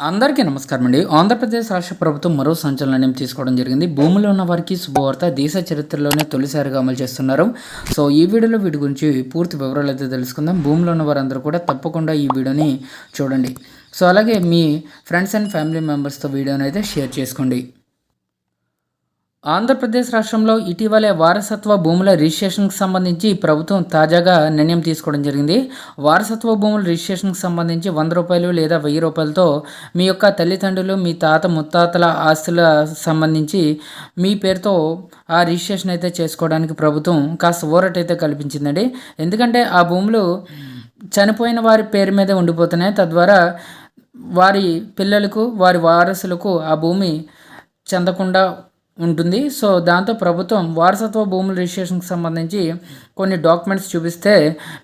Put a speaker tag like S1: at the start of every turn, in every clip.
S1: అందరికీ నమస్కారం అండి. ఆంధ్రప్రదేశ్ రాష్ట్ర ప్రభుత్వం మరో సంచలన నిర్ణయం తీసుకోవడం జరిగింది. భూమిలో ఉన్న వారికి శుభవార్త దేశ చరిత్రలోనే తొలిసారిగా అమలు చేస్తున్నారు. సో ఈ వీడియోలో వీటి గురించి పూర్తి వివరాలు అయితే తెలుసుకుందాం. భూమిలో ఉన్న వారందరూ కూడా తప్పకుండా ఈ వీడియోని చూడండి. సో అలాగే మీ ఫ్రెండ్స్ అండ్ ఫ్యామిలీ మెంబర్స్తో వీడియోని అయితే షేర్ చేసుకోండి. ఆంధ్రప్రదేశ్ రాష్ట్రంలో ఇటీవలే వారసత్వ భూముల రిజిస్ట్రేషన్కి సంబంధించి ప్రభుత్వం తాజాగా నిర్ణయం తీసుకోవడం జరిగింది. వారసత్వ భూముల రిజిస్ట్రేషన్కి సంబంధించి వంద రూపాయలు లేదా వెయ్యి రూపాయలతో మీ యొక్క తల్లిదండ్రులు మీ తాత ముత్తాతల ఆస్తుల సంబంధించి మీ పేరుతో ఆ రిజిస్ట్రేషన్ అయితే చేసుకోవడానికి ప్రభుత్వం కాస్త ఊరట అయితే కల్పించిందండి. ఎందుకంటే ఆ భూములు చనిపోయిన వారి పేరు మీద ఉండిపోతున్నాయి. తద్వారా వారి పిల్లలకు వారి వారసులకు ఆ భూమి చెందకుండా ఉంటుంది. సో దాంతో ప్రభుత్వం వారసత్వ భూముల రిజిస్ట్రేషన్కి సంబంధించి కొన్ని డాక్యుమెంట్స్ చూపిస్తే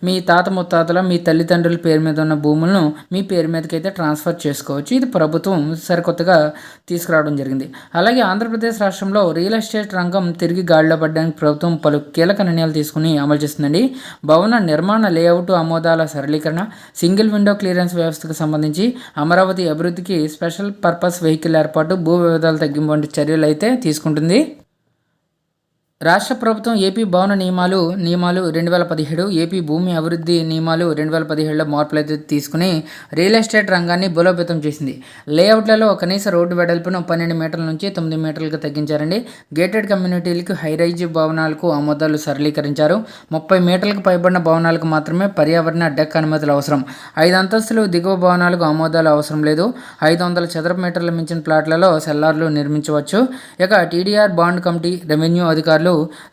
S1: మీ తాత ముత్తాతల మీ తల్లిదండ్రుల పేరు మీద ఉన్న భూములను మీ పేరు మీదకి అయితే ట్రాన్స్ఫర్ చేసుకోవచ్చు. ఇది ప్రభుత్వం సరికొత్తగా తీసుకురావడం జరిగింది. అలాగే ఆంధ్రప్రదేశ్ రాష్ట్రంలో రియల్ ఎస్టేట్ రంగం తిరిగి గాడిలో పడడానికి ప్రభుత్వం పలు కీలక నిర్ణయాలు తీసుకుని అమలు చేస్తుందండి. భవన నిర్మాణ లేఅవుట్ ఆమోదాల సరళీకరణ సింగిల్ విండో క్లియరెన్స్ వ్యవస్థకు సంబంధించి అమరావతి అభివృద్ధికి స్పెషల్ పర్పస్ వెహికల్ ఏర్పాటు భూ వివాదాలు తగ్గింపు వంటి చర్యలు అయితే తీసుకుంటుంది. రాష్ట్ర ప్రభుత్వం ఏపీ భవన నియమాలు నియమాలు రెండు వేల పదిహేడు ఏపీ భూమి అభివృద్ధి నియమాలు రెండు వేల పదిహేడులో మార్పులు అయితే తీసుకుని రియల్ ఎస్టేట్ రంగాన్ని బలోపేతం చేసింది. లేఅవుట్లలో కనీస రోడ్డు వెడల్పును పన్నెండు మీటర్ల నుంచి తొమ్మిది మీటర్లకు తగ్గించారండి. గేటెడ్ కమ్యూనిటీలకు హైరైజ్ భవనాలకు ఆమోదాలు సరళీకరించారు. ముప్పై మీటర్లకు పైబడిన భవనాలకు మాత్రమే పర్యావరణ డెక్ అనుమతులు అవసరం. ఐదు అంతస్తులు దిగువ భవనాలకు ఆమోదాలు అవసరం లేదు. ఐదు వందల చదరపు మీటర్ల మించిన ప్లాట్లలో సెల్లార్లు నిర్మించవచ్చు. ఇక టీడీఆర్ బాండ్ కమిటీ రెవెన్యూ అధికారులు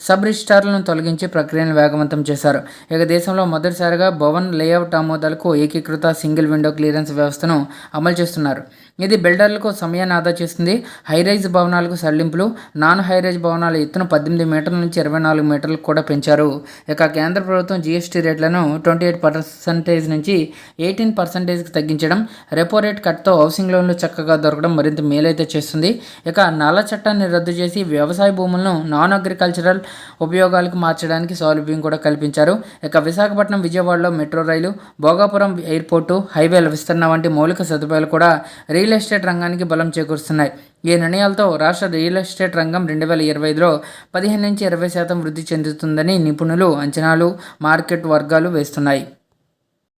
S1: సబ్ రిజిస్టార్లను తొలగించి ప్రక్రియను వేగవంతం చేశారు. ఇక దేశంలో మొదటిసారిగా భవన్ లేఅవుట్ ఆమోదాలకు ఏకీకృత సింగిల్ విండో క్లియరెన్స్ వ్యవస్థను అమలు చేస్తున్నారు. ఇది బిల్డర్లకు సమయాన్ని ఆదా చేస్తుంది. హైరైజ్ భవనాలకు సడలింపులు. నాన్ హైరైజ్ భవనాల ఎత్తును పద్దెనిమిది మీటర్ల నుంచి ఇరవై నాలుగు మీటర్లకు కూడా పెంచారు. ఇక కేంద్ర ప్రభుత్వం జీఎస్టీ రేట్లను ట్వంటీ ఎయిట్ పర్సెంటేజ్ నుంచి ఎయిటీన్ పర్సంటేజ్కి తగ్గించడం రెపో రేట్ కట్తో హౌసింగ్ లోన్లు చక్కగా దొరకడం మరింత మేలైతే చేస్తుంది. ఇక నల్ల చట్టాన్ని రద్దు చేసి వ్యవసాయ భూములను నాన్ అగ్రికల్చరల్ ఉపయోగాలకు మార్చడానికి సౌలభ్యం కూడా కల్పించారు. ఇక విశాఖపట్నం విజయవాడలో మెట్రో రైలు భోగాపురం ఎయిర్పోర్టు హైవేల విస్తరణ వంటి మౌలిక సదుపాయాలు కూడా రియల్ ఎస్టేట్ రంగానికి బలం చేకూరుస్తున్నాయి. ఈ నిర్ణయాలతో రాష్ట్ర రియల్ ఎస్టేట్ రంగం రెండు వేల ఇరవై ఐదులో పదిహేను నుంచి ఇరవై శాతం వృద్ధి చెందుతుందని నిపుణులు అంచనాలు మార్కెట్ వర్గాలు వేస్తున్నాయి.